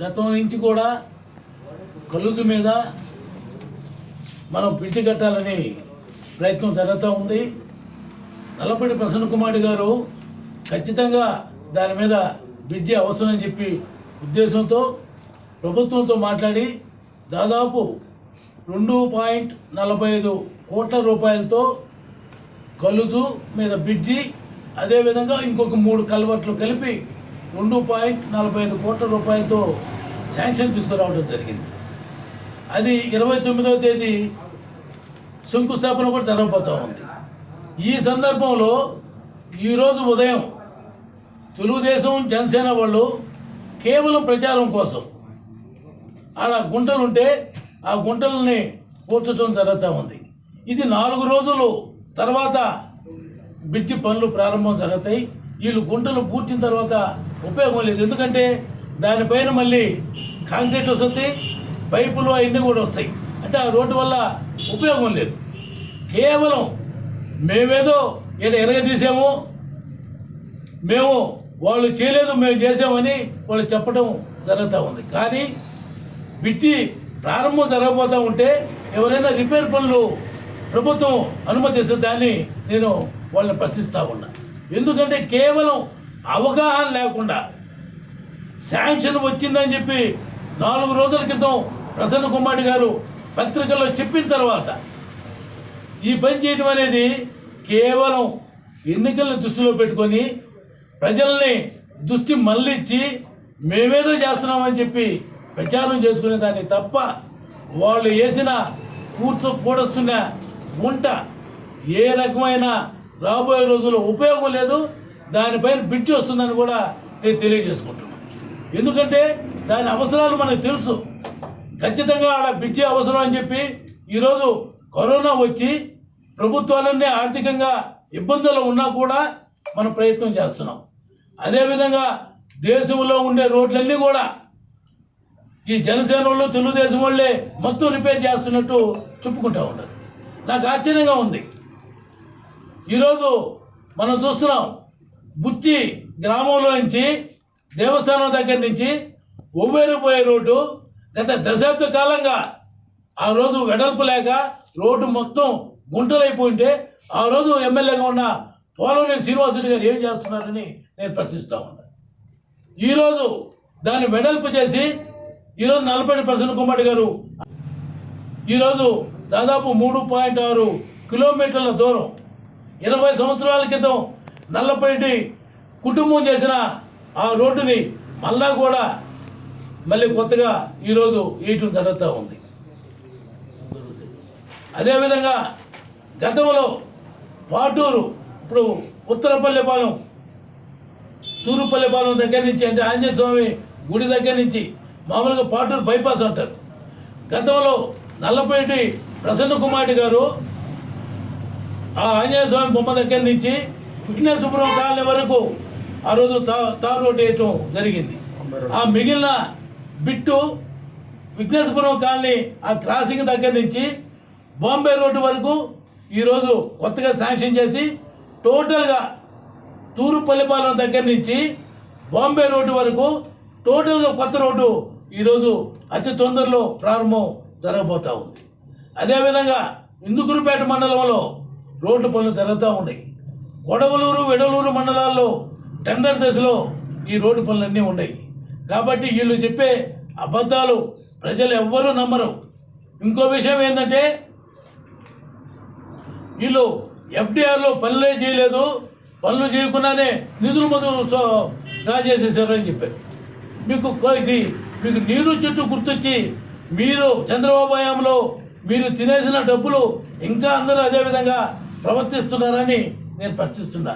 గతం నుంచి కూడా కలుగు మీద మనం పిచ్చి కట్టాలని ప్రయత్నం జరుగుతూ ఉంది. నల్లపూడి ప్రసన్న కుమార్ గారు ఖచ్చితంగా దాని మీద బ్రిడ్జి అవసరం అని చెప్పి ఉద్దేశంతో ప్రభుత్వంతో మాట్లాడి దాదాపు రెండు పాయింట్ నలభై ఐదు కోట్ల రూపాయలతో కలుజు మీద బ్రిడ్జి అదేవిధంగా ఇంకొక మూడు కల్వర్ట్లు కలిపి రెండు పాయింట్ నలభై ఐదు కోట్ల రూపాయలతో శాంక్షన్ తీసుకురావడం జరిగింది. అది ఇరవై తొమ్మిదవ తేదీ శంకుస్థాపన కూడా జరగబోతూ ఉంది. ఈ సందర్భంలో ఈరోజు ఉదయం తెలుగుదేశం జనసేన వాళ్ళు కేవలం ప్రచారం కోసం అలా గుంటలుంటే ఆ గుంటలని పూడ్చడం జరుగుతూ ఉంది. ఇది నాలుగు రోజులు తర్వాత బ్రిడ్జి పనులు ప్రారంభం జరుగుతాయి. వీళ్ళు గుంటలు పూడ్చిన తర్వాత ఉపయోగం లేదు. ఎందుకంటే దానిపైన మళ్ళీ కాంక్రీట్ వస్తుంది పైపులు అవన్నీ కూడా వస్తాయి. అంటే ఆ రోడ్డు వల్ల ఉపయోగం లేదు. కేవలం మేమేదో ఇక్కడ ఎరగదీసాము మేము వాళ్ళు చేయలేదు మేము చేసామని వాళ్ళు చెప్పడం జరుగుతూ ఉంది. కానీ విద్య ప్రారంభం జరగబోతూ ఉంటే ఎవరైనా రిపేర్ పనులు ప్రభుత్వం అనుమతిస్తే దాన్ని నేను వాళ్ళని ప్రశ్నిస్తూ ఉన్నా. ఎందుకంటే కేవలం అవగాహన లేకుండా శాంక్షన్ వచ్చిందని చెప్పి నాలుగు రోజుల క్రితం ప్రసన్న కుమార్ గారు పత్రికల్లో చెప్పిన తర్వాత ఈ పని చేయడం అనేది కేవలం ఎన్నికలను దృష్టిలో పెట్టుకొని ప్రజల్ని దృష్టి మళ్ళించి మేమేదో చేస్తున్నామని చెప్పి ప్రచారం చేసుకునే దాన్ని తప్ప వాళ్ళు వేసిన కూర్చో కూడస్తున్న ఉంట ఏ రకమైన రాబోయే రోజుల్లో ఉపయోగం లేదు. దానిపైన బిడ్డ వస్తుందని కూడా నేను తెలియజేసుకుంటున్నాను ఎందుకంటే దాని అవసరాలు మనకు తెలుసు. ఖచ్చితంగా ఆడ బిడ్జి అవసరం అని చెప్పి ఈరోజు కరోనా వచ్చి ప్రభుత్వాలన్నీ ఆర్థికంగా ఇబ్బందులు ఉన్నా కూడా మనం ప్రయత్నం చేస్తున్నాం. అదేవిధంగా దేశంలో ఉండే రోడ్లన్నీ కూడా ఈ జనసేన వాళ్ళు తెలుగుదేశం వాళ్ళే మొత్తం రిపేర్ చేస్తున్నట్టు చెప్పుకుంటా ఉన్నారు. నాకు ఆశ్చర్యంగా ఉంది. ఈరోజు మనం చూస్తున్నాం బుచ్చి గ్రామంలో నుంచి దేవస్థానం దగ్గర నుంచి ఒవ్వేరు పోయే రోడ్డు గత దశాబ్ద కాలంగా ఆ రోజు వెడల్పు లేక రోడ్డు మొత్తం గుంటలైపోయింటే ఆ రోజు ఎమ్మెల్యేగా ఉన్న పోలవనేని శ్రీనివాసుడు గారు ఏం చేస్తున్నారని నేను ప్రశ్నిస్తా ఉన్నాను ఈరోజు దాన్ని వెడల్పు చేసి ఈరోజు నలభై ప్రసన్న కుమార్ గారు ఈరోజు దాదాపు మూడు పాయింట్ ఆరు కిలోమీటర్ల దూరం. ఇరవై సంవత్సరాల క్రితం నల్లపేటి కుటుంబం చేసిన ఆ రోడ్డుని మళ్ళా కూడా మళ్ళీ కొత్తగా ఈరోజు వేయటం జరుగుతూ ఉంది. అదేవిధంగా గతంలో పాటూరు ఇప్పుడు ఉత్తరపల్లిపాలెం తూరుపల్లిపాలెం దగ్గర నుంచి అంటే ఆంజనేయ స్వామి గుడి దగ్గర నుంచి మామూలుగా పాటూరు బైపాస్ అంటారు. గతంలో నల్లపేటి ప్రసన్న కుమార్ గారు ఆ ఆంజనేయ స్వామి బొమ్మ దగ్గర నుంచి విఘ్నేశ్వరం కాలనీ వరకు ఆ రోజు తా తారు రోడ్డు వేయటం జరిగింది. ఆ మిగిలిన బిట్టు విఘ్నేశ్వరం కాలనీ ఆ క్రాసింగ్ దగ్గర నుంచి బాంబే రోడ్డు వరకు ఈరోజు కొత్తగా శాంక్షన్ చేసి టోటల్గా తూరుపల్లిపాలెం దగ్గర నుంచి బాంబే రోడ్డు వరకు టోటల్గా కొత్త రోడ్డు ఈరోజు అతి తొందరలో ప్రారంభం జరగబోతూ ఉంది. అదేవిధంగా ఇందుకురుపేట మండలంలో రోడ్లు పనులు జరుగుతూ ఉన్నాయి. కొడవలూరు వెడలూరు మండలాల్లో టెండర్ దశలో ఈ రోడ్డు పనులన్నీ ఉన్నాయి కాబట్టి వీళ్ళు చెప్పే అబద్ధాలు ప్రజలు ఎవ్వరూ నమ్మరు. ఇంకో విషయం ఏంటంటే వీళ్ళు ఎఫ్డిఆర్లో పనులే చేయలేదు పనులు చేయకుండానే నిధులు మొదలు డ్రా చేసేసారు అని చెప్పారు. మీకు ఇది మీకు నీరు చుట్టూ గుర్తొచ్చి మీరు చంద్రబాబు హయాంలో మీరు తినేసిన డబ్బులు ఇంకా అందరూ అదే విధంగా ప్రవర్తిస్తున్నారని నేను ప్రశ్నిస్తున్నా.